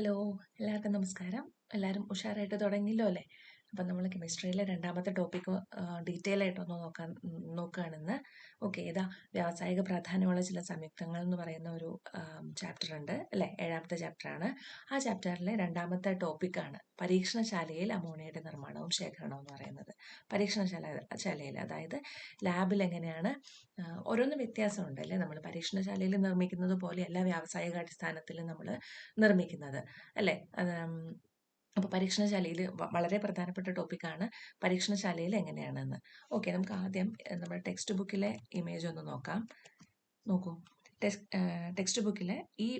Hello എല്ലാവർക്കും നമസ്കാരം. എല്ലാവരും ഉഷാറായിട്ട് തുടങ്ങിയല്ലോ അല്ലേ? അപ്പം നമ്മൾ കെമിസ്ട്രിയിലെ രണ്ടാമത്തെ ടോപ്പിക്ക് ഡീറ്റെയിൽ ആയിട്ടൊന്ന് നോക്കാൻ നോക്കുകയാണെന്ന് ഓക്കെ ഇതാ വ്യാവസായിക പ്രാധാന്യമുള്ള ചില സംയുക്തങ്ങൾ എന്ന് പറയുന്ന ഒരു ചാപ്റ്റർ ഉണ്ട് അല്ലേ? ഏഴാമത്തെ ചാപ്റ്ററാണ് ആ ചാപ്റ്ററിലെ രണ്ടാമത്തെ ടോപ്പിക്കാണ് പരീക്ഷണശാലയിൽ അമോണിയയുടെ നിർമ്മാണവും ശേഖരണവും എന്ന് പറയുന്നത്. പരീക്ഷണശാല ശാലയിൽ അതായത് ലാബിൽ എങ്ങനെയാണ് ഓരോന്ന് വ്യത്യാസമുണ്ട് അല്ലേ? നമ്മൾ പരീക്ഷണശാലയിൽ നിർമ്മിക്കുന്നത് എല്ലാ വ്യാവസായിക അടിസ്ഥാനത്തിൽ നമ്മൾ നിർമ്മിക്കുന്നത് അല്ലേ? അപ്പോൾ പരീക്ഷണശാലയിൽ വളരെ പ്രധാനപ്പെട്ട ടോപ്പിക്കാണ് പരീക്ഷണശാലയിൽ എങ്ങനെയാണെന്ന്. ഓക്കെ നമുക്ക് ആദ്യം നമ്മുടെ ടെക്സ്റ്റ് ബുക്കിലെ ഇമേജ് ഒന്ന് നോക്കാം. നോക്കൂ. ടെക്സ്റ്റ് ബുക്കിലെ ഈ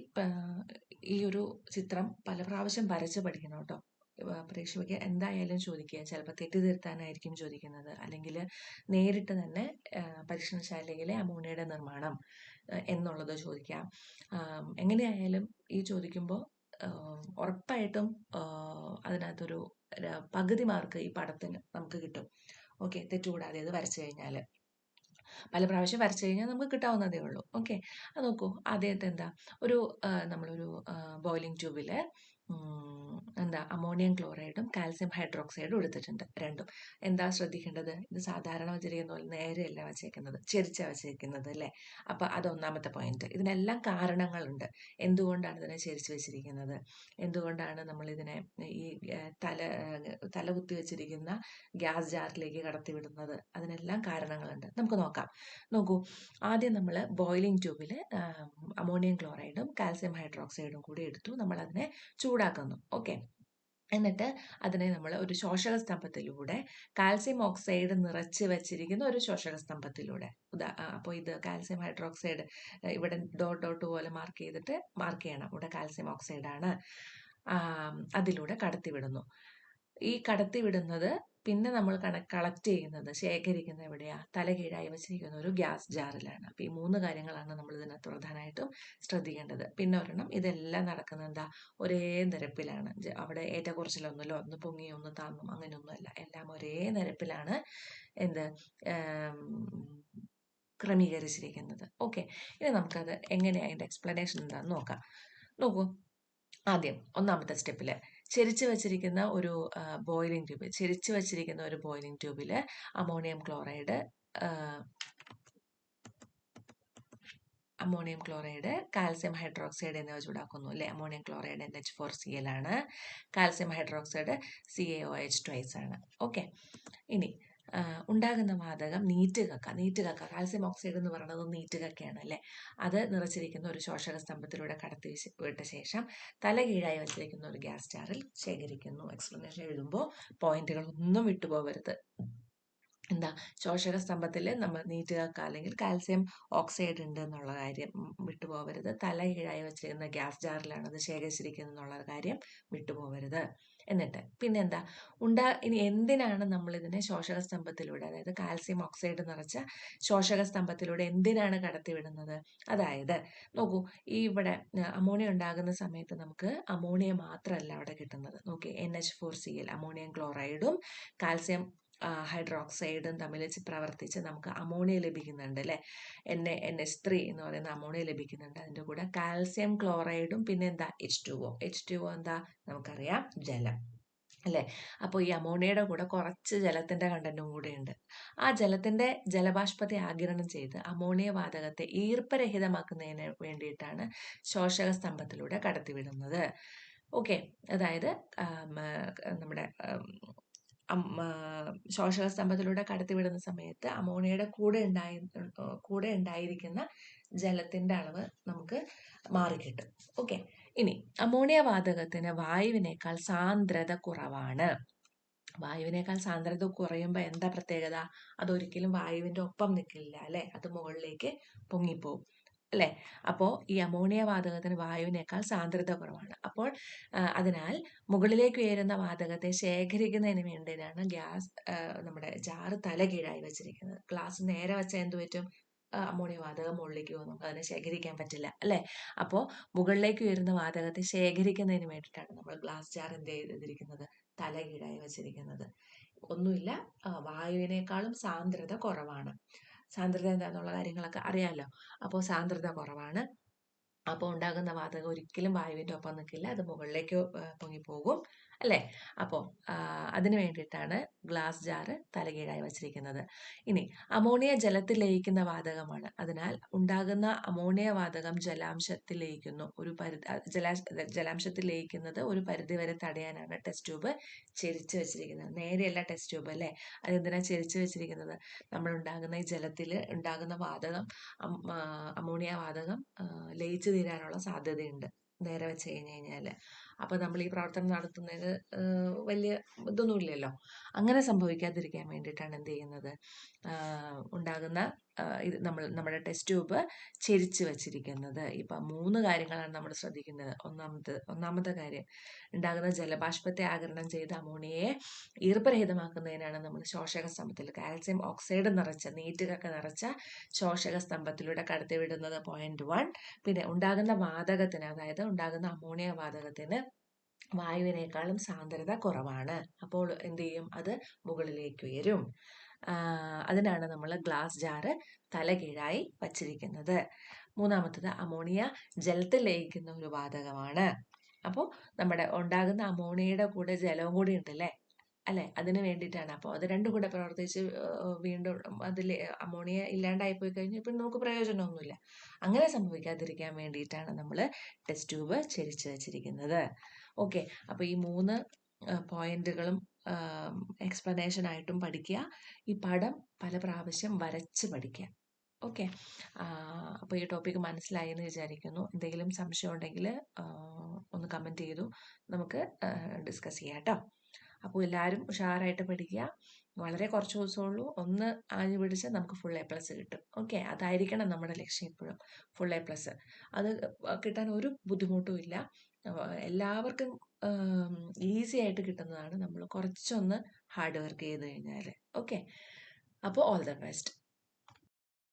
ഈ ഒരു ചിത്രം പല പ്രാവശ്യം വരച്ച് പഠിക്കണം കേട്ടോ. പ്രേക്ഷകർക്ക് എന്തായാലും ചോദിക്കുക ചിലപ്പോൾ തെറ്റിദ്ധരുത്താനായിരിക്കും ചോദിക്കുന്നത്. അല്ലെങ്കിൽ നേരിട്ട് തന്നെ പരീക്ഷണശാലയിലെ അമോണിയയുടെ നിർമ്മാണം എന്നുള്ളത് ചോദിക്കാം. എങ്ങനെയായാലും ഈ ചോദിക്കുമ്പോൾ ഉറപ്പായിട്ടും അതിനകത്തൊരു പകുതി മാർക്ക് ഈ പടത്തിന് നമുക്ക് കിട്ടും. ഓക്കെ തെറ്റുകൂടാതെ അത് വരച്ചു കഴിഞ്ഞാൽ പല പ്രാവശ്യം വരച്ചു കഴിഞ്ഞാൽ നമുക്ക് കിട്ടാവുന്നതേ ഉള്ളൂ. ഓക്കെ അത് നോക്കൂ. ആദ്യത്തെ എന്താ? ഒരു നമ്മളൊരു ബോയിലിംഗ് ട്യൂബിൽ എന്താ അമോണിയം ക്ലോറൈഡും കാൽസ്യം ഹൈഡ്രോക്സൈഡും എടുത്തിട്ടുണ്ട് രണ്ടും. എന്താ ശ്രദ്ധിക്കേണ്ടത്? ഇത് സാധാരണ വച്ചിരിക്കുന്ന പോലെ നേരെയല്ല വച്ചേക്കുന്നത് ചെരിച്ച വച്ചേക്കുന്നത് അല്ലേ? അപ്പോൾ അത് ഒന്നാമത്തെ പോയിന്റ് ഇതിനെല്ലാം കാരണങ്ങളുണ്ട്. എന്തുകൊണ്ടാണ് ഇതിനെ ചെരിച്ച് വെച്ചിരിക്കുന്നത്? എന്തുകൊണ്ടാണ് നമ്മൾ ഇതിനെ ഈ തല തല കുത്തി വെച്ചിരിക്കുന്ന ഗ്യാസ് ജാറിലേക്ക് കടത്തിവിടുന്നത്? അതിനെല്ലാം കാരണങ്ങളുണ്ട്. നമുക്ക് നോക്കാം. നോക്കൂ ആദ്യം നമ്മൾ ബോയിലിംഗ് ട്യൂബിൽ അമോണിയം ക്ലോറൈഡും കാൽസ്യം ഹൈഡ്രോക്സൈഡും കൂടി എടുത്തു. നമ്മൾ അതിനെ ചൂടാക്കുന്നു. ഓക്കെ. എന്നിട്ട് അതിനെ നമ്മൾ ഒരു ശോഷക സ്തംഭത്തിലൂടെ കാൽസ്യം ഓക്സൈഡ് നിറച്ച് വെച്ചിരിക്കുന്ന ഒരു ശോഷക സ്തംഭത്തിലൂടെ ഉദാ അപ്പോൾ ഇത് കാൽസ്യം ഹൈഡ്രോക്സൈഡ് ഇവിടെ ഡോട്ട് ഡോട്ട് പോലെ മാർക്ക് ചെയ്തിട്ട് മാർക്ക് ചെയ്യണം. ഇവിടെ കാൽസ്യം ഓക്സൈഡാണ് അതിലൂടെ കടത്തിവിടുന്നു. ഈ കടത്തി വിടുന്നത് പിന്നെ നമ്മൾ കളക്ട് ചെയ്യുന്നത് ശേഖരിക്കുന്നത് എവിടെയാ? തലകീഴായി വെച്ചിരിക്കുന്ന ഒരു ഗ്യാസ് ജാറിലാണ്. അപ്പോൾ ഈ മൂന്ന് കാര്യങ്ങളാണ് നമ്മൾ ഇതിനകത്ത് പ്രധാനമായിട്ടും ശ്രദ്ധിക്കേണ്ടത്. പിന്നെ ഒരെണ്ണം ഇതെല്ലാം നടക്കുന്നത് എന്താ? ഒരേ നിരപ്പിലാണ്. അവിടെ ഏറ്റക്കുറച്ചിലൊന്നുമില്ല. ഒന്ന് പൊങ്ങി ഒന്ന് താന്നും അങ്ങനെയൊന്നുമല്ല. എല്ലാം ഒരേ നിരപ്പിലാണ് എന്ത് ക്രമീകരിച്ചിരിക്കുന്നത്. ഓക്കെ. ഇനി നമുക്കത് എങ്ങനെയാണ് അതിന്റെ എക്സ്പ്ലനേഷൻ എന്താണെന്ന് നോക്കാം. നോക്കൂ. ആദ്യം ഒന്നാമത്തെ സ്റ്റെപ്പിൽ ചെരിച്ച് വച്ചിരിക്കുന്ന ഒരു ബോയിലിംഗ് ട്യൂബിൽ ചെരിച്ചു വച്ചിരിക്കുന്ന ഒരു ബോയിലിംഗ് ട്യൂബിൽ ammonium chloride ammonium chloride calcium hydroxide എന്നിവ ചൂടാക്കുന്നു അല്ലേ? Ammonium chloride N H four C L ആണ്. Calcium hydroxide C A O H twice ആണ്. ഓക്കെ ഇനി ഉണ്ടാകുന്ന വാതകം നീറ്റ് കക്ക നീറ്റ് കക്ക കാൽസ്യം ഓക്സൈഡ് എന്ന് പറയുന്നത് നീറ്റ് കക്കയാണ് അല്ലേ അത് നിറച്ചിരിക്കുന്ന ഒരു ശോഷക സ്തംഭത്തിലൂടെ കടത്തി വിട്ട ശേഷം തല കീഴായി വച്ചിരിക്കുന്ന ഒരു ഗ്യാസ് സ്റ്റാറിൽ ശേഖരിക്കുന്നു. എക്സ്പ്ലനേഷൻ എഴുതുമ്പോൾ പോയിന്റുകൾ ഒന്നും വിട്ടുപോകരുത്. എന്താ ശോഷക സ്തംഭത്തിൽ നമ്മൾ നീറ്റ് കക്ക അല്ലെങ്കിൽ കാൽസ്യം ഓക്സൈഡ് ഉണ്ട് എന്നുള്ള കാര്യം വിട്ടുപോകരുത്. തല കീഴായി വെച്ചിരിക്കുന്ന ഗ്യാസ് ജാറിലാണ് അത് ശേഖരിച്ചിരിക്കുന്നത് എന്നുള്ള കാര്യം വിട്ടുപോകരുത്. എന്നിട്ട് പിന്നെന്താ? ഉണ്ടാ ഇനി എന്തിനാണ് നമ്മളിതിനെ ശോഷക സ്തംഭത്തിലൂടെ അതായത് കാൽസ്യം ഓക്സൈഡ് നിറച്ച ശോഷക സ്തംഭത്തിലൂടെ എന്തിനാണ് കടത്തിവിടുന്നത്? അതായത് നോക്കൂ ഈ ഇവിടെ അമോണിയ ഉണ്ടാകുന്ന സമയത്ത് നമുക്ക് അമോണിയ മാത്രമല്ല അവിടെ കിട്ടുന്നത്. നോക്കി N H four C L ammonium ക്ലോറൈഡും calcium ഹൈഡ്രോക്സൈഡും തമ്മിൽ പ്രവർത്തിച്ച് നമുക്ക് അമോണിയ ലഭിക്കുന്നുണ്ട് അല്ലേ? N A N H three എന്ന് പറയുന്ന അമോണിയ ലഭിക്കുന്നുണ്ട്. അതിന്റെ കൂടെ കാൽസ്യം ക്ലോറൈഡും പിന്നെ എന്താ? H two O H two O എന്താ? നമുക്കറിയാം ജലം അല്ലേ? അപ്പോൾ ഈ അമോണിയയുടെ കൂടെ കുറച്ച് ജലത്തിന്റെ കണ്ടന്റും കൂടെയുണ്ട് ആ ജലത്തിന്റെ ജലബാഷ്പത്തെ ആഗിരണം ചെയ്ത് അമോണിയ വാതകത്തെ ഈർപ്പരഹിതമാക്കുന്നതിന് വേണ്ടിയിട്ടാണ് ശോഷക സ്തംഭത്തിലൂടെ കടത്തിവിടുന്നത്. ഓക്കെ അതായത് നമ്മുടെ ശോഷക സ്തംഭത്തിലൂടെ കടത്തിവിടുന്ന സമയത്ത് അമോണിയയുടെ കൂടെ ഉണ്ടായി കൂടെ ഉണ്ടായിരിക്കുന്ന ജലത്തിന്റെ അളവ് നമുക്ക് മാറിക്കിട്ടും. ഓക്കെ ഇനി അമോണിയ വാതകത്തിന് വായുവിനേക്കാൾ സാന്ദ്രത കുറവാണ്. വായുവിനേക്കാൾ സാന്ദ്രത കുറയുമ്പോൾ എന്താ പ്രത്യേകത? അതൊരിക്കലും വായുവിന്റെ ഒപ്പം നിൽക്കില്ല അല്ലേ? അത് മുകളിലേക്ക് പൊങ്ങിപ്പോവും. അല്ലെ? അപ്പോൾ ഈ അമോണിയ വാതകത്തിന് വായുവിനേക്കാൾ സാന്ദ്രത കുറവാണ്. അപ്പോൾ അതിനാൽ മുകളിലേക്ക് ഉയരുന്ന വാതകത്തെ ശേഖരിക്കുന്നതിന് വേണ്ടിയാണ് ഗ്യാസ് നമ്മുടെ ജാറ് തല കീഴായി വെച്ചിരിക്കുന്നത്. ഗ്ലാസ് നേരെ വെച്ചാൽ എന്ത് പറ്റും? അമോണിയ വാതകം മുകളിലേക്ക് പോകും. നമുക്ക് അതിനെ ശേഖരിക്കാൻ പറ്റില്ല അല്ലെ? അപ്പോൾ മുകളിലേക്ക് ഉയരുന്ന വാതകത്തെ ശേഖരിക്കുന്നതിന് വേണ്ടിയിട്ടാണ് നമ്മൾ ഗ്ലാസ് ജാർ എന്ത് ചെയ്തിരിക്കുന്നത്? തല കീഴായി വെച്ചിരിക്കുന്നത്. ഒന്നുമില്ല വായുവിനേക്കാളും സാന്ദ്രത കുറവാണ്. സാന്ദ്രത എന്താന്നുള്ള കാര്യങ്ങളൊക്കെ അറിയാമല്ലോ അപ്പോൾ സാന്ദ്രത കുറവാണ്. അപ്പോൾ ഉണ്ടാകുന്ന വാതകം ഒരിക്കലും വായുവിന്റെ ഒപ്പം നിൽക്കില്ല. അത് മുകളിലേക്ക് പൊങ്ങി പൊങ്ങിപ്പോകും. അല്ലേ? അപ്പോൾ അതിന് വേണ്ടിയിട്ടാണ് ഗ്ലാസ് ജാറ് തലകീഴായി വച്ചിരിക്കുന്നത്. ഇനി അമോണിയ ജലത്തിൽ ലയിക്കുന്ന വാതകമാണ്. അതിനാൽ ഉണ്ടാകുന്ന അമോണിയ വാതകം ജലാംശത്തിൽ ലയിക്കുന്നു. ഒരു പരിധി ജലാ ജലാംശത്തിൽ ലയിക്കുന്നത് ഒരു പരിധി വരെ തടയാനാണ് ടെസ്റ്റ് ട്യൂബ് ചെരിച്ച് വെച്ചിരിക്കുന്നത്. നേരെയല്ല ടെസ്റ്റ് ട്യൂബ് അല്ലേ? അതെന്തിനാ ചെരിച്ച് വെച്ചിരിക്കുന്നത്? നമ്മൾ ഉണ്ടാകുന്ന ഈ ജലത്തിൽ ഉണ്ടാകുന്ന വാതകം അമോണിയ വാതകം ലയിച്ചു തീരാനുള്ള സാധ്യതയുണ്ട്. നേരെ വെച്ച് കഴിഞ്ഞ് കഴിഞ്ഞാൽ അപ്പോൾ നമ്മൾ ഈ പ്രവർത്തനം നടത്തുന്നതിന് വലിയ ഇതൊന്നുമില്ലല്ലോ. അങ്ങനെ സംഭവിക്കാതിരിക്കാൻ വേണ്ടിയിട്ടാണ് എന്ത് ചെയ്യുന്നത്? ഉണ്ടാകുന്ന ഇത് നമ്മൾ നമ്മുടെ ടെസ്റ്റ് ട്യൂബ് ചെരിച്ച് വെച്ചിരിക്കുന്നത്. ഇപ്പം മൂന്ന് കാര്യങ്ങളാണ് നമ്മൾ ശ്രദ്ധിക്കുന്നത്. ഒന്നാമത് ഒന്നാമത്തെ കാര്യം ഉണ്ടാകുന്ന ജലബാഷ്പത്തെ ആകരണം ചെയ്ത അമോണിയയെ ഈർപ്പരഹിതമാക്കുന്നതിനാണ് നമ്മൾ ശോഷക സ്തംഭത്തിൽ കാൽസ്യം ഓക്സൈഡ് നിറച്ച നീറ്റുകൾക്ക് നിറച്ച ശോഷക സ്തംഭത്തിലൂടെ കടത്തിവിടുന്നത് പോയിന്റ് വൺ പിന്നെ ഉണ്ടാകുന്ന വാതകത്തിന് അതായത് ഉണ്ടാകുന്ന അമോണിയ വാതകത്തിന് വായുവിനേക്കാളും സാന്ദ്രത കുറവാണ്. അപ്പോൾ എന്ത് ചെയ്യും? അത് മുകളിലേക്ക് ഉയരും. അതിനാണ് നമ്മൾ ഗ്ലാസ് ജാറ് തലകീഴായി വച്ചിരിക്കുന്നത്. മൂന്നാമത്തത് അമോണിയ ജലത്തിൽ ലയിക്കുന്ന ഒരു വാതകമാണ്. അപ്പോൾ നമ്മുടെ ഉണ്ടാകുന്ന അമോണിയയുടെ കൂടെ ജലവും കൂടി ഉണ്ടല്ലേ? അല്ലെ? അതിന് വേണ്ടിയിട്ടാണ്. അപ്പോൾ അത് രണ്ടും കൂടെ പ്രവർത്തിച്ച് വീണ്ടും അതിൽ അമോണിയ ഇല്ലാണ്ടായി പോയി കഴിഞ്ഞാൽ പിന്നെ നമുക്ക് പ്രയോജനമൊന്നുമില്ല. അങ്ങനെ സംഭവിക്കാതിരിക്കാൻ വേണ്ടിയിട്ടാണ് നമ്മൾ ടെസ്റ്റ് ട്യൂബ് ചരിച്ച് വെച്ചിരിക്കുന്നത്. ഓക്കെ. അപ്പോൾ ഈ മൂന്ന് പോയിന്റുകളും എക്സ്പ്ലനേഷൻ ആയിട്ടും പഠിക്കുക. ഈ പടം പല പ്രാവശ്യം വരച്ച് പഠിക്കുക. ഓക്കെ. അപ്പോൾ ഈ ടോപ്പിക്ക് മനസ്സിലായി എന്ന് വിചാരിക്കുന്നു. എന്തെങ്കിലും സംശയം ഉണ്ടെങ്കിൽ ഒന്ന് കമന്റ് ചെയ്തു. നമുക്ക് ഡിസ്കസ് ചെയ്യാം കേട്ടോ. അപ്പോൾ എല്ലാവരും ഉഷാറായിട്ട് പഠിക്കുക വളരെ കുറച്ച് ദിവസമുള്ളൂ ഒന്ന് ആഞ്ഞു പിടിച്ച് നമുക്ക് ഫുൾ എ പ്ലസ് കിട്ടും. ഓക്കെ അതായിരിക്കണം നമ്മുടെ ലക്ഷ്യം എപ്പോഴും ഫുൾ എ പ്ലസ് അത് കിട്ടാൻ ഒരു ബുദ്ധിമുട്ടും ഇല്ല. എല്ലാവർക്കും ഈസി ആയിട്ട് കിട്ടുന്നതാണ് നമ്മൾ കുറച്ചൊന്ന് ഹാർഡ് വർക്ക് ചെയ്ത് കഴിഞ്ഞാൽ ഓക്കെ അപ്പോൾ ഓൾ ദ ബെസ്റ്റ്